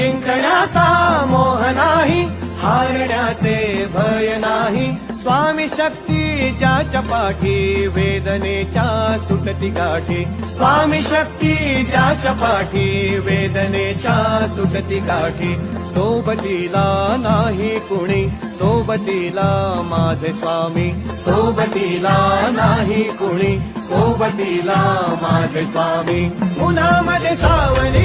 जिंकण्याचा मोह नाही हारण्याचे भय नाही. स्वामी शक्तीच्या चपाठी वेदनेच्या सुटती गाठी स्वामी शक्तीच्या चपाठी वेदनेच्या सुटती गाठी सोबतीला नाही कुणी सोबतीला माझे स्वामी. सोबतीला नाही कुणी सोबतीला माझे स्वामी. उन्हामध्ये सावली